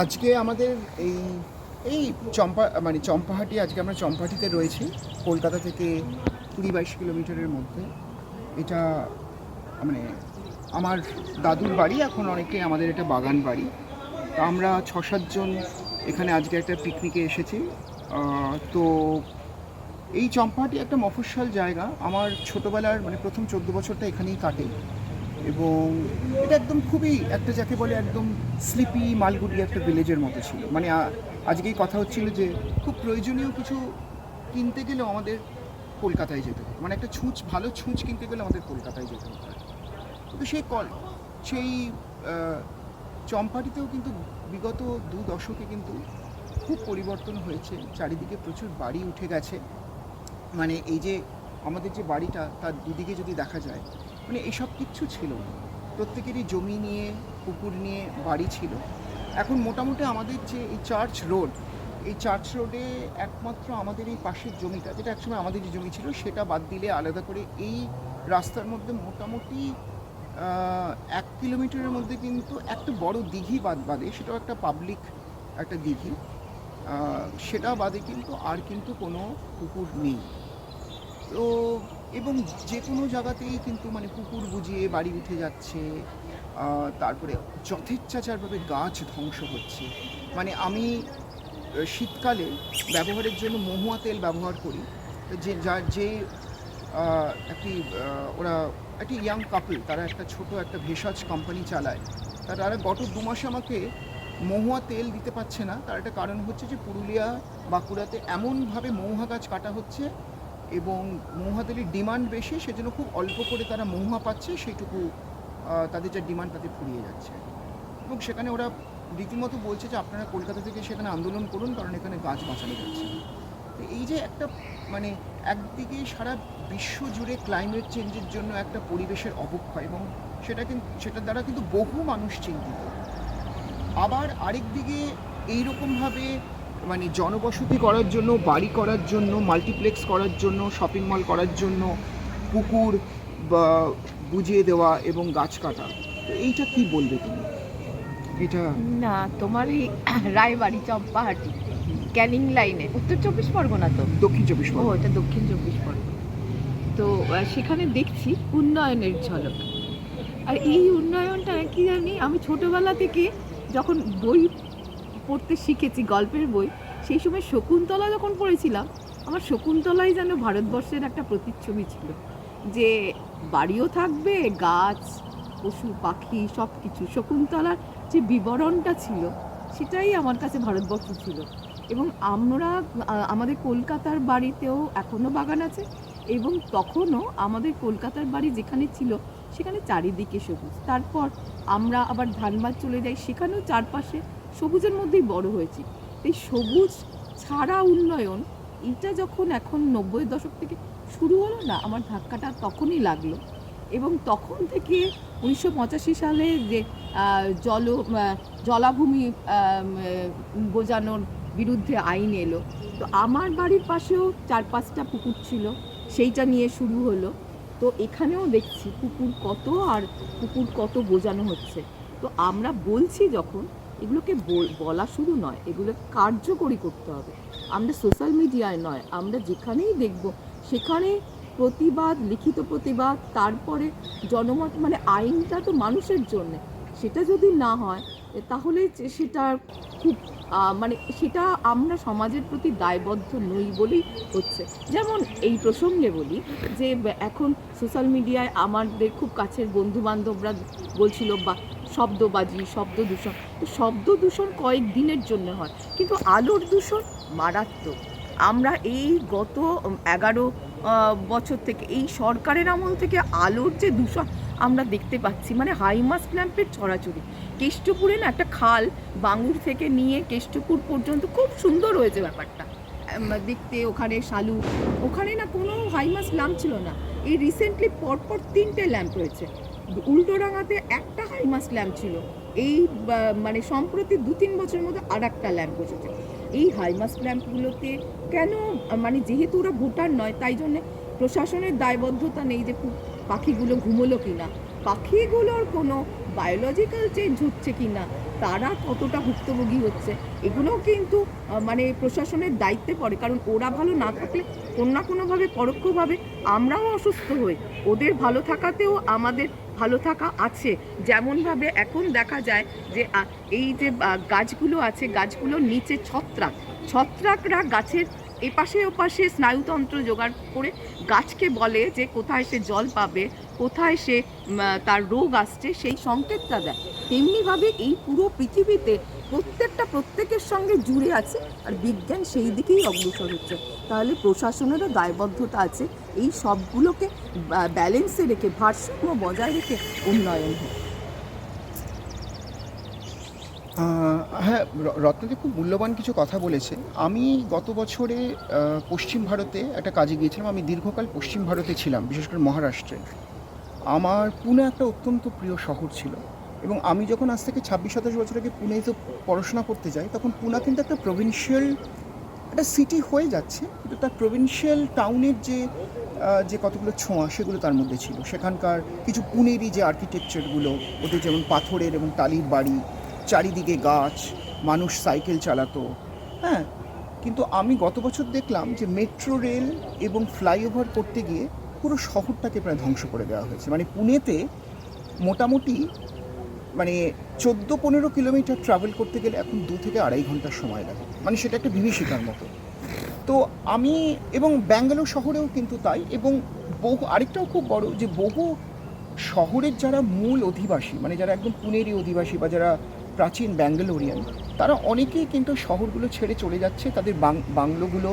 আজকে আমাদের এই এই চম্পা মানে চম্পাহাটি, আজকে আমরা চম্পাহাটিতে রয়েছি, কলকাতা থেকে কুড়ি বাইশ কিলোমিটারের মধ্যে। এটা মানে আমার দাদুর বাড়ি, এখন অনেকে আমাদের এটা বাগান বাড়ি। তো আমরা ছ সাতজন এখানে আজকে একটা পিকনিকে এসেছি। তো এই চম্পাহাটি একটা মফস্বল জায়গা। আমার ছোটোবেলার মানে প্রথম চোদ্দ বছরটা এখানেই কাটে। এবং এটা একদম খুবই একটা যাকে বলে একদম স্লিপি মালগুড়ি একটা ভিলেজের মতো ছিল। মানে আজকেই কথা হচ্ছিল যে খুব প্রয়োজনীয় কিছু কিনতে গেলেও আমাদের কলকাতায় যেতে হতো মানে একটা ছুঁচ, ভালো ছুঁচ কিনতে গেলে আমাদের কলকাতায় যেতে হতো কিন্তু সেই কল, সেই চম্পাটিতেও কিন্তু বিগত দু দশকে কিন্তু খুব পরিবর্তন হয়েছে। চারিদিকে প্রচুর বাড়ি উঠে গেছে। মানে এই যে আমাদের যে বাড়িটা, তার দুদিকে যদি দেখা যায় মানে এসব কিচ্ছু ছিল না। প্রত্যেকেরই জমি নিয়ে, পুকুর নিয়ে বাড়ি ছিল। এখন মোটামুটি আমাদের যে এই চার্চ রোড, এই চার্চ রোডে একমাত্র আমাদের এই পাশের জমিটা, যেটা একসময় আমাদের যে জমি ছিল, সেটা বাদ দিলে আলাদা করে এই রাস্তার মধ্যে মোটামুটি এক কিলোমিটারের মধ্যে কিন্তু একটা বড় দিঘি বাদ বাদে, সেটাও একটা পাবলিক একটা দিঘি সেটা বাদে কিন্তু আর কিন্তু কোনো পুকুর নেই। তো এবং যে কোনো জায়গাতেই কিন্তু মানে পুকুর বুঝিয়ে বাড়ি উঠে যাচ্ছে তারপরে যথেচ্ছাচারভাবে গাছ ধ্বংস হচ্ছে। মানে আমি শীতকালে ব্যবহারের জন্য মহুয়া তেল ব্যবহার করি, যে যার যে একটি ওরা, একটি ইয়াং কাপল তারা একটা ছোট একটা ভেষজ কোম্পানি চালায়। তারা গত দু মাসে আমাকে মহুয়া তেল দিতে পারছে না। তার একটা কারণ হচ্ছে যে পুরুলিয়া, বাঁকুড়াতে এমনভাবে মহুয়া গাছ কাটা হচ্ছে এবং মহুয়া ডিমান্ড বেশি, সেজন্য খুব অল্প করে তারা মহুয়া পাচ্ছে, সেইটুকু তাদের যা ডিমান্ড তাদের ফুরিয়ে যাচ্ছে এবং সেখানে ওরা রীতিমতো বলছে যে আপনারা কলকাতা থেকে সেখানে আন্দোলন করুন, কারণ এখানে গাছ বাঁচানো যাচ্ছে। তো এই যে একটা মানে একদিকে সারা বিশ্ব জুড়ে ক্লাইমেট চেঞ্জের জন্য একটা পরিবেশের অবক্ষয়, এবং সেটা কিন্তু সেটার দ্বারা কিন্তু বহু মানুষ চিন্তিত আবার আরেক দিকে এইরকমভাবে মানে জনবসতি করার জন্য বাড়ি করার জন্য মাল্টিপ্লেক্স করার জন্য শপিং মল করার জন্য পুকুর বা বুঝিয়ে দেওয়া এবং গাছ কাটা তো এইটা কি বলবে তুমি? এটা না তোমার এই রায়বাড়ি চম্পাহাটি ক্যানিং লাইনে উত্তর চব্বিশ পরগনা তো? দক্ষিণ চব্বিশ ও পরগনা। এটা দক্ষিণ চব্বিশ পরগনা। তো সেখানে দেখছি উন্নয়নের ঝলক। আর এই উন্নয়নটা কি জানি আমি ছোটবেলা থেকে যখন বই পড়তে শিখেছি, গল্পের বই। সেই সময় শকুন্তলা যখন পড়েছিলাম, আমার শকুন্তলাই যেন ভারতবর্ষের একটা প্রতিচ্ছবি ছিল যে বাড়িও থাকবে, গাছ, পশু, পাখি সব কিছু শকুন্তলার যে বিবরণটা ছিল, সেটাই আমার কাছে ভারতবর্ষ ছিল। এবং আমরা আমাদের কলকাতার বাড়িতেও এখনও বাগান আছে এবং তখনও আমাদের কলকাতার বাড়ি যেখানে ছিল সেখানে চারিদিকে সবুজ। তারপর আমরা আবার ধানবাদ চলে যাই, সেখানেও চারপাশে সবুজের মধ্যেই বড় হয়েছি। এই সবুজ ছাড়া উন্নয়ন, এটা যখন এখন নব্বই দশক থেকে শুরু হলো না, আমার ধাক্কাটা তখনই লাগল। এবং তখন থেকে উনিশশো পঁচাশি সালে যে জল জলাভূমি বোঝানোর বিরুদ্ধে আইন এলো, তো আমার বাড়ির পাশেও চার পাঁচটা পুকুর ছিল, সেইটা নিয়ে শুরু হলো। তো এখানেও দেখছি কুকুর কত আর কুকুর কত বোঝানো হচ্ছে। তো আমরা বলছি যখন এগুলোকে বল- শুরু নয় এগুলো কার্যকরী করতে হবে। আমরা সোশ্যাল মিডিয়ায় নয়, আমরা যেখানেই দেখব, সেখানে প্রতিবাদ, লিখিত প্রতিবাদ, তারপরে জনমত মানে আইনটা তো মানুষের জন্য। সেটা যদি না হয়, তাহলে সেটা খুব মানে সেটা আমরা সমাজের প্রতি দায়বদ্ধ নই বলেই হচ্ছে। যেমন এই প্রসঙ্গে বলি যে এখন সোশ্যাল মিডিয়ায় আমাদের খুব কাছের বন্ধু বান্ধবরা বলছিল, বা শব্দবাজি, শব্দ দূষণ। তো শব্দ দূষণ কয়েক দিনের জন্য হয়, কিন্তু আলোর দূষণ মারাত্মক। আমরা এই গত এগারো বছর থেকে এই সরকারের আমল থেকে আলোর যে দূষণ আমরা দেখতে পাচ্ছি মানে হাইমাস ল্যাম্পের ছড়াছড়ি কেষ্টপুরে না একটা খাল বাঙুর থেকে নিয়ে কেষ্টপুর পর্যন্ত খুব সুন্দর হয়েছে ব্যাপারটা। দেখতে ওখানে শালু। ওখানে না কোনো হাইমাস ল্যাম্প ছিল না। এই রিসেন্টলি পরপর তিনটে ল্যাম্প হয়েছে উল্টোডাঙাতে একটা হাইমাস ল্যাম্প ছিল। এই মানে সম্প্রতি দু তিন বছরের মধ্যে আর একটা ল্যাম্প বসেছে। এই হাইমাস ল্যাম্পগুলোতে কেন মানে যেহেতু ওরা ভোটার নয়, তাই জন্য প্রশাসনের দায়বদ্ধতা নেই যে পাখিগুলো ঘুমোলো কিনা? পাখিগুলোর কোনো বায়োলজিক্যাল চেঞ্জ হচ্ছে কি না তারা কতটা ভুক্তভোগী হচ্ছে? এগুলোও কিন্তু মানে প্রশাসনের দায়িত্বে পড়ে। কারণ ওরা ভালো না থাকলে কোনো না কোনোভাবে পরোক্ষভাবে আমরাও অসুস্থ হই। ওদের ভালো থাকাতেও আমাদের ভালো থাকা আছে। যেমনভাবে এখন দেখা যায় যে এই যে গাছগুলো আছে, গাছগুলোর নিচে ছত্রাক। ছত্রাকরা গাছের এপাশে ওপাশে স্নায়ুতন্ত্র জোগাড় করে গাছকে বলে যে কোথায় সে জল পাবে কোথায় সে তার রোগ আসছে সেই সংকেতটা দেয়। তেমনিভাবে এই পুরো পৃথিবীতে প্রত্যেকটা প্রত্যেকের সঙ্গে জুড়ে আছে আর বিজ্ঞান সেই দিকেই অগ্রসর হচ্ছে। তাহলে প্রশাসনেরও দায়বদ্ধতা আছে। এই সবগুলোকে ব্যালেন্সে রেখে ভারসাম্য বজায় রেখে উন্নয়ন আহ, হ্যাঁ রত্নাদি খুব মূল্যবান কিছু কথা বলেছে। আমি গত বছরে পশ্চিম ভারতে একটা কাজে গিয়েছিলাম। আমি দীর্ঘকাল পশ্চিম ভারতে ছিলাম, বিশেষ করে মহারাষ্ট্রে। আমার পুনে একটা অত্যন্ত প্রিয় শহর ছিল এবং আমি যখন আজ থেকে ছাব্বিশ, সাতাশ বছর আগে পুনেতে পড়াশোনা করতে যাই, তখন পুনা কিন্তু একটা প্রভিনশিয়াল একটা সিটি হয়ে যাচ্ছে, কিন্তু তার প্রভিনশিয়াল টাউনের যে যে কতগুলো ছোঁয়া সেগুলো তার মধ্যে ছিল। সেখানকার কিছু পুনেরই যে আর্কিটেকচারগুলো ওদের যেমন পাথরের এবং টালির বাড়ি চারিদিকে গাছ, মানুষ সাইকেল চালাতো। হ্যাঁ কিন্তু আমি গত বছর দেখলাম যে মেট্রো রেল এবং ফ্লাইওভার করতে গিয়ে পুরো শহরটাকে প্রায় ধ্বংস করে দেওয়া হয়েছে। মানে পুনেতে মোটামুটি মানে চোদ্দ পনেরো কিলোমিটার ট্রাভেল করতে গেলে এখন দু থেকে আড়াই ঘণ্টার সময় লাগে। মানে সেটা একটা বিভীষিকার মতো। তো আমি এবং ব্যাঙ্গালোর শহরেও কিন্তু তাই এবং বহু, আরেকটাও খুব বড় যে বহু শহরের যারা মূল অধিবাসী মানে যারা একদম পুনেরই অধিবাসী বা যারা প্রাচীন ব্যাঙ্গালোরিয়ান, তারা অনেকেই কিন্তু শহরগুলো ছেড়ে চলে যাচ্ছে। তাদের বাংলোগুলো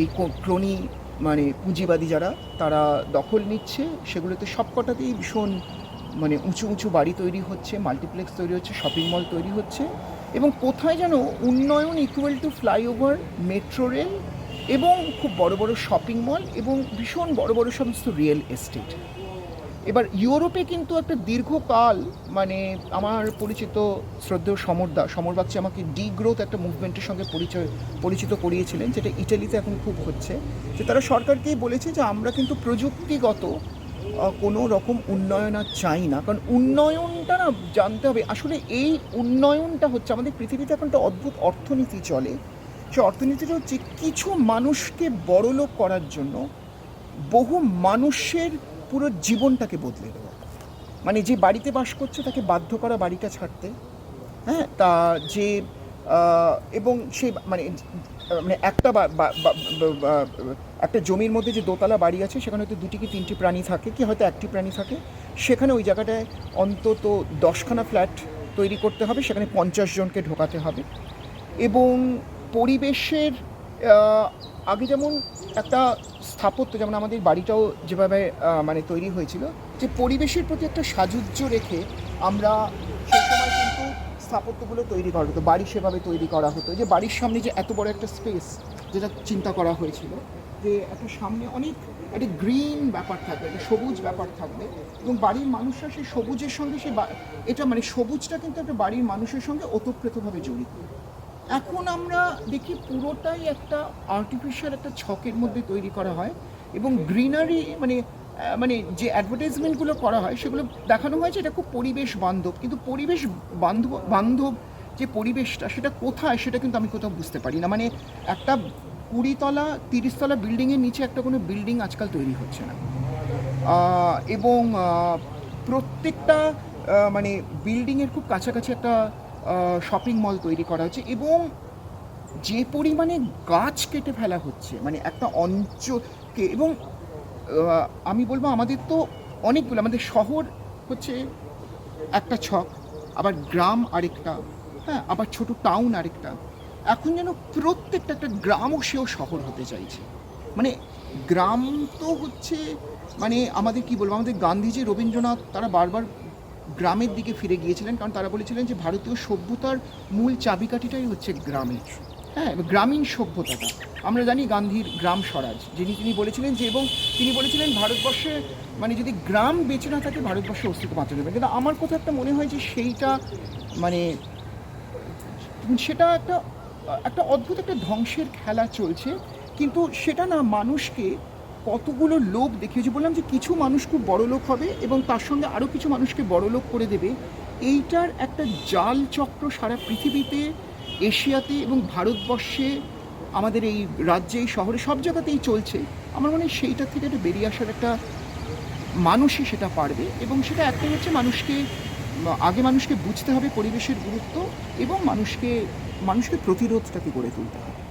এই ক্রনি মানে পুঁজিবাদী যারা, তারা দখল নিচ্ছে। সেগুলোতে সবকটাতেই ভীষণ মানে উঁচু উঁচু বাড়ি তৈরি হচ্ছে, মাল্টিপ্লেক্স তৈরি হচ্ছে, শপিং মল তৈরি হচ্ছে। এবং কোথায় যেন উন্নয়ন equal to flyover metro rail এবং খুব বড় বড় শপিং মল এবং ভীষণ বড় বড় সমস্ত রিয়েল এস্টেট এবার ইউরোপে কিন্তু একটা দীর্ঘকাল মানে আমার পরিচিত শ্রদ্ধেয় সমরদা সমর বাগচি আমাকে ডি গ্রোথ একটা মুভমেন্টের সঙ্গে পরিচয়, পরিচিত করিয়েছিলেন, যেটা ইটালিতে এখন খুব হচ্ছে। যে তারা সরকারকেই বলেছে যে আমরা কিন্তু প্রযুক্তিগত কোনো রকম উন্নয়ন আর চাই না। কারণ উন্নয়নটা না জানতে হবে, আসলে এই উন্নয়নটা হচ্ছে আমাদের পৃথিবীতে এখন একটা অদ্ভুত অর্থনীতি চলে। সে অর্থনীতিটা হচ্ছে কিছু মানুষকে বড়লোক করার জন্য বহু মানুষের পুরো জীবনটাকে বদলে দেওয়া মানে যে বাড়িতে বাস করছে তাকে বাধ্য করা বাড়িটা ছাড়তে। হ্যাঁ তা যে এবং সে মানে মানে একটা একটা জমির মধ্যে যে দোতলা বাড়ি আছে, সেখানে হয়তো দুটি কি তিনটি প্রাণী থাকে, কি হয়তো একটি প্রাণী থাকে, সেখানে ওই জায়গাটায় অন্তত দশখানা ফ্ল্যাট তৈরি করতে হবে, সেখানে পঞ্চাশ জনকে ঢোকাতে হবে। এবং পরিবেশের আগে যেমন একটা স্থাপত্য, যেমন আমাদের বাড়িটাও যেভাবে মানে তৈরি হয়েছিল, যে পরিবেশের প্রতি একটা সাজুজ্য রেখে আমরা সেই সময় কিন্তু স্থাপত্যগুলো তৈরি করা হতো, বাড়ি সেভাবে তৈরি করা হতো। যে বাড়ির সামনে যে এত বড় একটা স্পেস যেটা চিন্তা করা হয়েছিল, যে একটা সামনে অনেক, একটা গ্রিন ব্যাপার থাকবে, একটা সবুজ ব্যাপার থাকবে এবং বাড়ির মানুষরা সেই সবুজের সঙ্গে সে এটা মানে সবুজটা কিন্তু একটা বাড়ির মানুষের সঙ্গে ওতপ্রোতভাবে জড়িত। এখন আমরা দেখি পুরোটাই একটা আর্টিফিশিয়াল একটা ছকের মধ্যে তৈরি করা হয় এবং গ্রিনারি মানে মানে যে অ্যাডভার্টাইজমেন্টগুলো করা হয় সেগুলো দেখানো হয় যে এটা খুব পরিবেশ বান্ধব। কিন্তু পরিবেশ বান্ধব বান্ধব যে পরিবেশটা সেটা কোথায় সেটা কিন্তু আমি কোথাও বুঝতে পারি না। মানে একটা কুড়িতলা, তিরিশতলা বিল্ডিংয়ের নিচে একটা কোনো বিল্ডিং আজকাল তৈরি হচ্ছে না। এবং প্রত্যেকটা মানে বিল্ডিংয়ের খুব কাছাকাছি একটা শপিং মল তৈরি করা হচ্ছে এবং যে পরিমাণে গাছ কেটে ফেলা হচ্ছে মানে একটা অঞ্চলকে এবং আমি বলব আমাদের তো অনেকগুলো, আমাদের শহর হচ্ছে একটা ছক, আবার গ্রাম আরেকটা হ্যাঁ আবার ছোট টাউন আরেকটা। এখন যেন প্রত্যেকটা একটা গ্রামও সেও শহর হতে চাইছে। মানে গ্রাম তো হচ্ছে মানে আমাদের কি বলব, আমাদের গান্ধীজি, রবীন্দ্রনাথ, তারা বারবার গ্রামের দিকে ফিরে গিয়েছিলেন কারণ তারা বলেছিলেন যে ভারতীয় সভ্যতার মূল চাবিকাঠিটাই হচ্ছে গ্রামের হ্যাঁ গ্রামীণ সভ্যতাটা। আমরা জানি গান্ধীর গ্রাম স্বরাজ, যিনি তিনি বলেছিলেন যে এবং তিনি বলেছিলেন ভারতবর্ষে মানে যদি গ্রাম বেঁচে না থাকে, ভারতবর্ষে অস্তিত্ব বাঁচা যাবে কিন্তু আমার কথা একটা মনে হয় যে সেইটা মানে সেটা একটা একটা অদ্ভুত একটা ধ্বংসের খেলা চলছে। কিন্তু সেটা না মানুষকে কতগুলো লোভ দেখিয়েছে? বললাম যে কিছু মানুষ খুব বড় লোক হবে এবং তার সঙ্গে আরও কিছু মানুষকে বড় লোক করে দেবে। এইটার একটা জাল চক্র সারা পৃথিবীতে, এশিয়াতে এবং ভারতবর্ষে, আমাদের এই রাজ্যে, এই শহরে, সব জায়গাতেই চলছে। আমার মনে হয় সেইটা থেকে একটা বেরিয়ে আসার একটা মানুষই সেটা পারবে এবং সেটা একটাই হচ্ছে মানুষকে, আগে মানুষকে বুঝতে হবে পরিবেশের গুরুত্ব এবং মানুষকে মানুষকে প্রতিরোধটাকে গড়ে তুলতে হবে।